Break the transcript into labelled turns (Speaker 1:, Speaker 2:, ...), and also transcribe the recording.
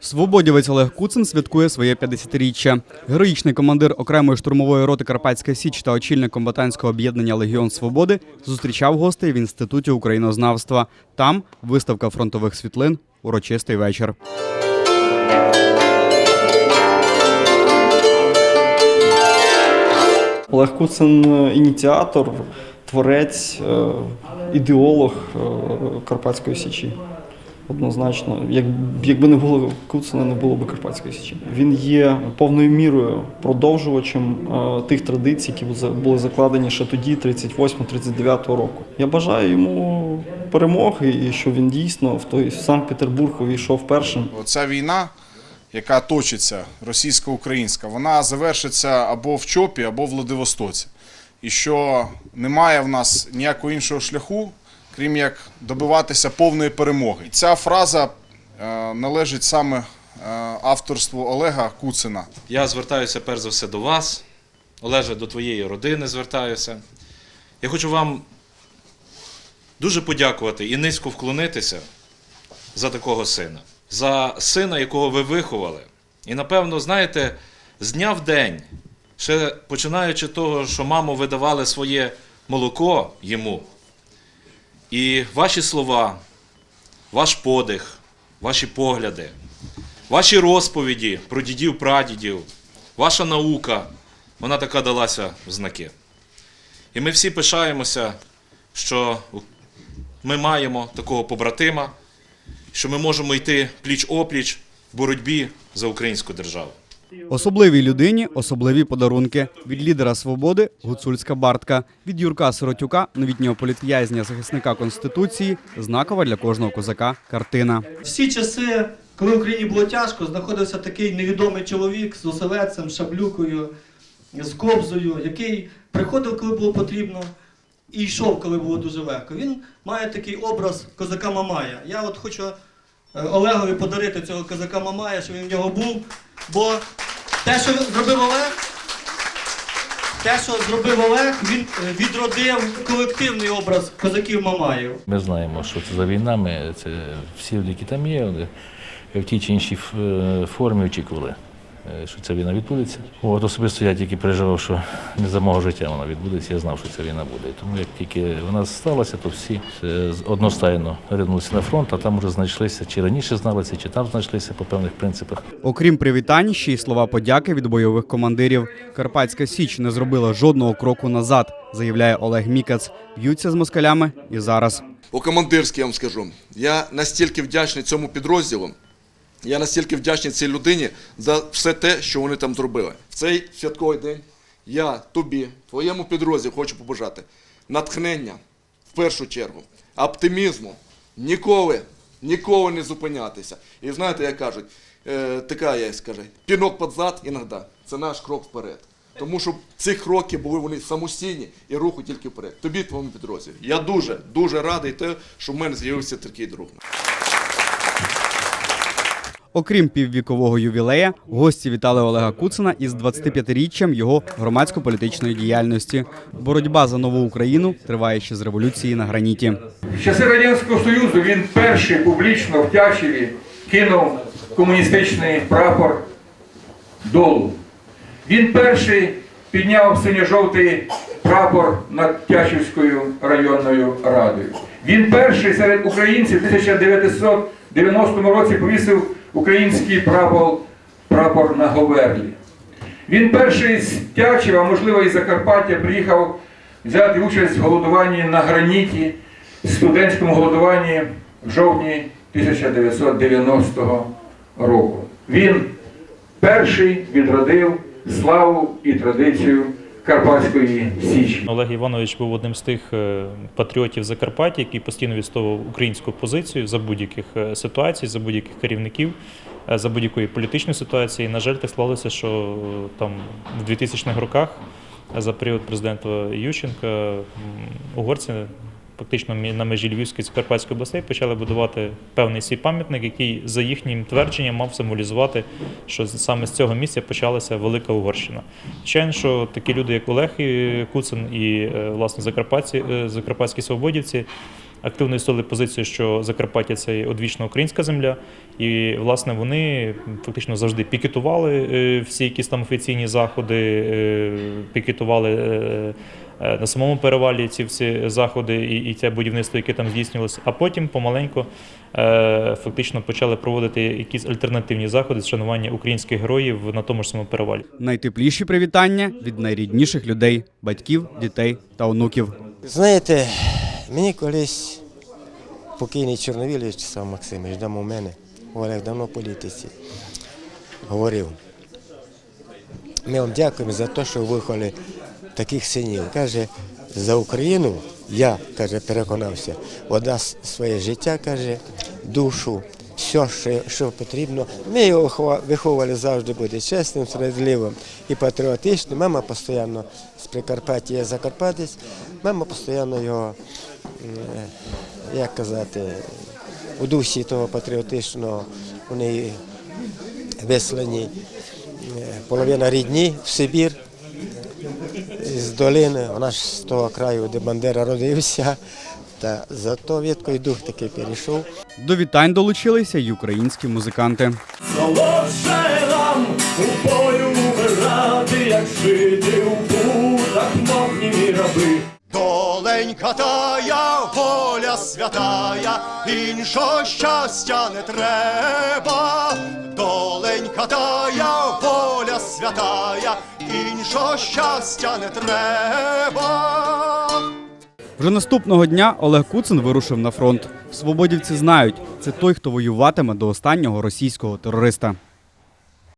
Speaker 1: Свободівець Олег Куцин святкує своє 50-річчя. Героїчний командир окремої штурмової роти Карпатська Січ та очільник комбатантського об'єднання Легіон Свободи зустрічав гостей в інституті українознавства. Там виставка фронтових світлин, урочистий вечір.
Speaker 2: Олег Куцин ініціатор, творець, е, ідеолог е, Карпатської Січі. Однозначно, Як, якби не було Куцина, не було б Карпатської Січі. Він є повною мірою продовжувачем е, тих традицій, які були за- були закладені ще тоді, 38-39 року. Я бажаю йому перемоги і що він дійсно в той Санкт-Петербург увійшов першим.
Speaker 3: Ця війна, яка точиться, російсько-українська, вона завершиться або в Чопі, або в Владивостоці. І що немає в нас ніякого іншого шляху, крім як добиватися повної перемоги. І ця фраза е, належить саме е, авторству Олега Куцина.
Speaker 4: Я звертаюся перш за все до вас, Олеже, до твоєї родини звертаюся. Я хочу вам дуже подякувати і низько вклонитися за такого сина, за сина, якого ви виховали. І напевно, знаєте, з дня в день, ще починаючи того, що маму видавали своє молоко йому, і ваші слова, ваш подих, ваші погляди, Ваші розповіді про дідів, прадідів, ваша наука, вона така далася в знаки. І ми всі пишаємося, що ми маємо такого побратима, що ми можемо йти пліч-опліч в боротьбі за українську державу.
Speaker 1: Особливій людині особливі подарунки від лідера свободи гуцульська бартка, від Юрка Сиротюка, новітнього політв'язня, захисника конституції, знакова для кожного козака картина.
Speaker 5: Всі часи, коли в Україні було тяжко, знаходився такий невідомий чоловік з оселедцем, шаблюкою, з кобзою, який приходив, коли було потрібно, і йшов, коли було дуже легко. Він має такий образ козака Мамая. Я от хочу Олегові подарити цього козака Мамая, щоб він в нього був. Бо те, що зробив Олег, те, що зробив Олег, він е, відродив колективний образ козаків Мамаїв.
Speaker 6: Ми знаємо, що це за війнами, це всі, які там є, в тій чи іншій е, формі очікували, е, що ця війна відбудеться. От особисто я тільки переживав, що не за мого життя вона відбудеться. Я знав, що ця війна буде. Тому як тільки вона сталася, то всі е, одностайно ринулися на фронт, а там вже знайшлися, чи раніше зналися, чи там знайшлися по певних принципах.
Speaker 1: Окрім привітань, ще й слова подяки від бойових командирів. Карпатська Січ не зробила жодного кроку назад, заявляє Олег Мікац. Б'ються з москалями і зараз.
Speaker 7: По-командирськи я вам скажу. Я настільки вдячний цьому підрозділу, я настільки вдячний цій людині за все те, що вони там зробили. В цей святковий день я тобі, твоєму підрозділу хочу побажати натхнення в першу чергу, оптимізму, ніколи, ніколи не зупинятися. І знаєте, як кажуть, е, така є, скаже, пінок під зад іноді. Це наш крок вперед. Тому що ці кроки були вони самостійні і руху тільки вперед. Тобі, твоєму підрозділі. Я дуже, дуже радий те, що в мене з'явився такий друг.
Speaker 1: Окрім піввікового ювілея, гості вітали Олега Куцина із 25-річчям його громадсько-політичної діяльності. Боротьба за нову Україну триває ще з революції на граніті.
Speaker 8: В часи Радянського Союзу він перший публічно в Тячеві кинув комуністичний прапор долу. Він перший підняв синьо-жовтий прапор над Тячівською районною радою. Він перший серед українців в 1990 році повісив український прапор, прапор на Говерлі. Він перший з Тячева, можливо і Закарпаття, приїхав взяти участь в голодуванні на граніті, студентському голодуванні в жовтні 1990 року. Він перший відродив славу і традицію Карпатської Січі.
Speaker 9: Олег Іванович був одним з тих е, патріотів Закарпаття, який постійно відстоював українську позицію за будь-яких е, ситуацій, за будь-яких керівників, е, за будь-якої політичної ситуації. На жаль, так склалося, що там в 2000-х роках за період президента Ющенка угорці фактично на межі Львівської та Закарпатської областей почали будувати певний свій пам'ятник, який за їхнім твердженням мав символізувати, що саме з цього місця почалася велика Угорщина. Звичайно, що такі люди, як Олег Куцин і е, власне Закарпатці, е, Закарпатські свободівці, активно істили позицію, що Закарпаття це одвічна українська земля, і власне вони фактично завжди пікетували е, всі якісь там офіційні заходи, пікетували. Е, На самому перевалі ці всі заходи і, і це будівництво, яке там здійснювалося, а потім помаленьку е, фактично почали проводити якісь альтернативні заходи з шанування українських героїв на тому ж самому перевалі.
Speaker 1: Найтепліші привітання від найрідніших людей батьків, дітей та онуків.
Speaker 10: Знаєте, мені колись покійний Чорновілович сам Максимович, дам у мене, Олег давно в політиці, говорив. Ми вам дякуємо за те, що ви виховали таких синів. Каже, за Україну я каже, переконався, віддасть своє життя, каже, душу, все, що, що потрібно. Ми його виховували завжди бути чесним, справедливим і патріотичним. Мама постійно з Прикарпаття є Закарпатець, мама постійно його, як казати, у дусі того патріотичного у неї вислані е, половина рідні в Сибір долини, вона ж з того краю, де Бандера родився. Та зато відкой дух таки перейшов.
Speaker 1: До вітань долучилися й українські музиканти.
Speaker 11: Солодше нам у бою вмирати, як жити у путах, мов німі раби.
Speaker 12: Доленька тая, воля святая, іншого щастя не треба. Доленька тая, воля святая, іншого щастя не треба.
Speaker 1: Вже наступного дня Олег Куцин вирушив на фронт. Свободівці знають, це той, хто воюватиме до останнього російського терориста.